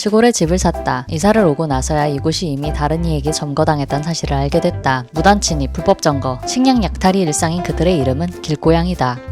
시골에 집을 샀다. 이사를 오고 나서야 이곳이 이미 다른 이에게 점거당했던 사실을 알게 됐다. 무단 침입, 불법 점거, 식량 약탈이 일상인 그들의 이름은 길고양이다.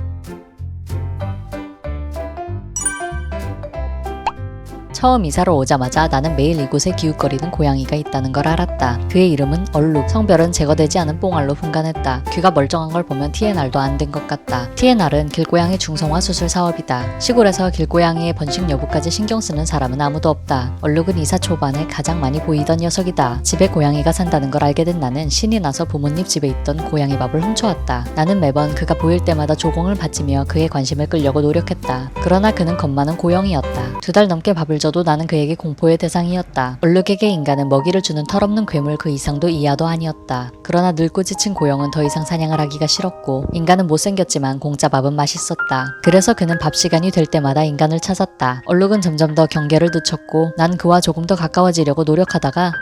처음 이사를 오자마자 나는 매일 이곳에 기웃거리는 고양이가 있다는 걸 알았다. 그의 이름은 얼룩. 성별은 제거되지 않은 뽕알로 분간했다. 귀가 멀쩡한 걸 보면 TNR도 안 된 것 같다. TNR은 길고양이 중성화 수술 사업이다. 시골에서 길고양이의 번식 여부까지 신경 쓰는 사람은 아무도 없다. 얼룩은 이사 초반에 가장 많이 보이던 녀석이다. 집에 고양이가 산다는 걸 알게 된 나는 신이 나서 부모님 집에 있던 고양이 밥을 훔쳐왔다. 나는 매번 그가 보일 때마다 조공을 바치며 그의 관심을 끌려고 노력했다. 그러나 그는 겁 많은 고영이었다. 두 달 넘게 밥을 줘도 나는 그에게 공포의 대상이었다. 얼룩에게 인간은 먹이를 주는 털없는 괴물 그 이상도 이하도 아니었다. 그러나 늙고 지친 고영은 더 이상 사냥을 하기가 싫었고 인간은 못생겼지만 공짜 밥은 맛있었다. 그래서 그는 밥 시간이 될 때마다 인간을 찾았다. 얼룩은 점점 더 경계를 늦췄고 난 그와 조금 더 가까워지려고 노력하다가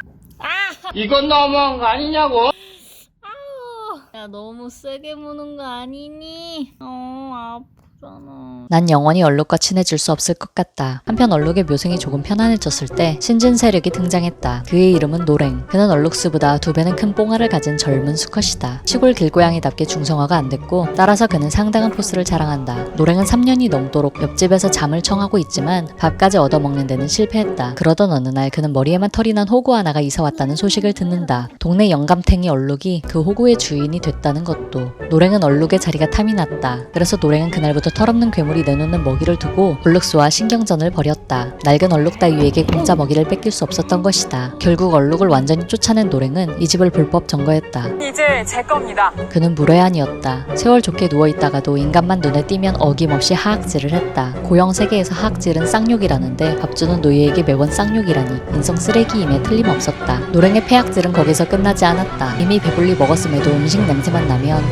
이건 너무한 거 아니냐고? 야 너무 세게 무는 거 아니니? 어 아프잖아. 난 영원히 얼룩과 친해질 수 없을 것 같다. 한편 얼룩의 묘생이 조금 편안해졌을 때 신진 세력이 등장했다. 그의 이름은 노랭. 그는 얼룩스보다 두 배는 큰 뽕알을 가진 젊은 수컷이다. 시골 길고양이답게 중성화가 안 됐고 따라서 그는 상당한 포스를 자랑한다. 노랭은 3년이 넘도록 옆집에서 잠을 청하고 있지만 밥까지 얻어먹는 데는 실패했다. 그러던 어느 날 그는 머리에만 털이 난 호구 하나가 이사 왔다는 소식을 듣는다. 동네 영감탱이 얼룩이 그 호구의 주인이 됐다는 것도. 노랭은 얼룩의 자리가 탐이 났다. 그래서 노랭은 그날부터 털없는 괴물이 내놓는 먹이를 두고 얼룩스와 신경전을 벌였다. 낡은 얼룩 따위에게 공짜 먹이를 뺏길 수 없었던 것이다. 결국 얼룩을 완전히 쫓아낸 노랭은 이 집을 불법 점거했다. 이제 제 겁니다. 그는 무례한이었다. 세월 좋게 누워있다가도 인간만 눈에 띄면 어김없이 하악질을 했다. 고영 세계에서 하악질은 쌍욕이라는데 밥주는 노예에게 매번 쌍욕이라니 인성 쓰레기임에 틀림없었다. 노랭의 폐악질은 거기서 끝나지 않았다. 이미 배불리 먹었음에도 음식 냄새만 나면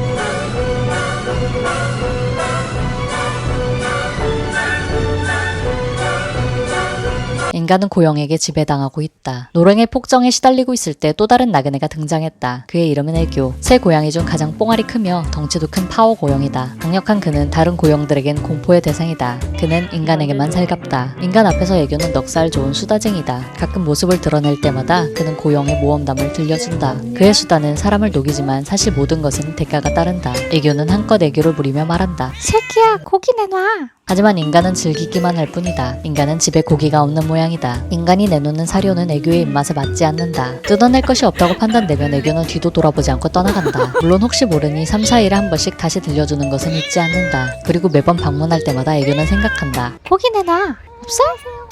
인간은 고영에게 지배당하고 있다. 노랭의 폭정에 시달리고 있을 때 또 다른 나그네가 등장했다. 그의 이름은 애교. 새 고양이 중 가장 뽕알이 크며 덩치도 큰 파워 고영이다. 강력한 그는 다른 고영들에겐 공포의 대상이다. 그는 인간에게만 살갑다. 인간 앞에서 애교는 넉살 좋은 수다쟁이다. 가끔 모습을 드러낼 때마다 그는 고영의 모험담을 들려준다. 그의 수다는 사람을 녹이지만 사실 모든 것은 대가가 따른다. 애교는 한껏 애교를 부리며 말한다. 새끼야 고기 내놔. 하지만 인간은 즐기기만 할 뿐이다. 인간은 집에 고기가 없는 모양이다. 인간이 내놓는 사료는 애교의 입맛에 맞지 않는다. 뜯어낼 것이 없다고 판단되면 애교는 뒤도 돌아보지 않고 떠나간다. 물론 혹시 모르니 3, 4일에 한 번씩 다시 들려주는 것은 잊지 않는다. 그리고 매번 방문할 때마다 애교는 생각한다. 고기 내놔. 없어?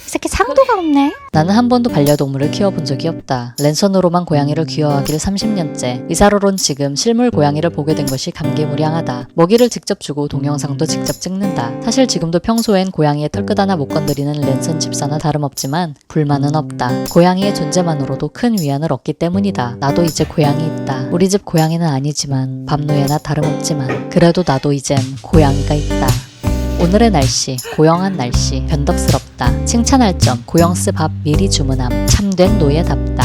이 새끼 상도가 없네. 나는 한 번도 반려동물을 키워본 적이 없다. 랜선으로만 고양이를 귀여워하기를 30년째. 이사를 온 지금 실물 고양이를 보게 된 것이 감개무량하다. 먹이를 직접 주고 동영상도 직접 찍는다. 사실 지금도 평소엔 고양이의 털끝 하나 못 건드리는 랜선 집사나 다름없지만 불만은 없다. 고양이의 존재만으로도 큰 위안을 얻기 때문이다. 나도 이제 고양이 있다. 우리 집 고양이는 아니지만 밤노예나 다름없지만 그래도 나도 이젠 고양이가 있다. 오늘의 날씨, 고영한 날씨, 변덕스럽다. 칭찬할 점, 고영스 밥 미리 주문함. 참된 노예답다.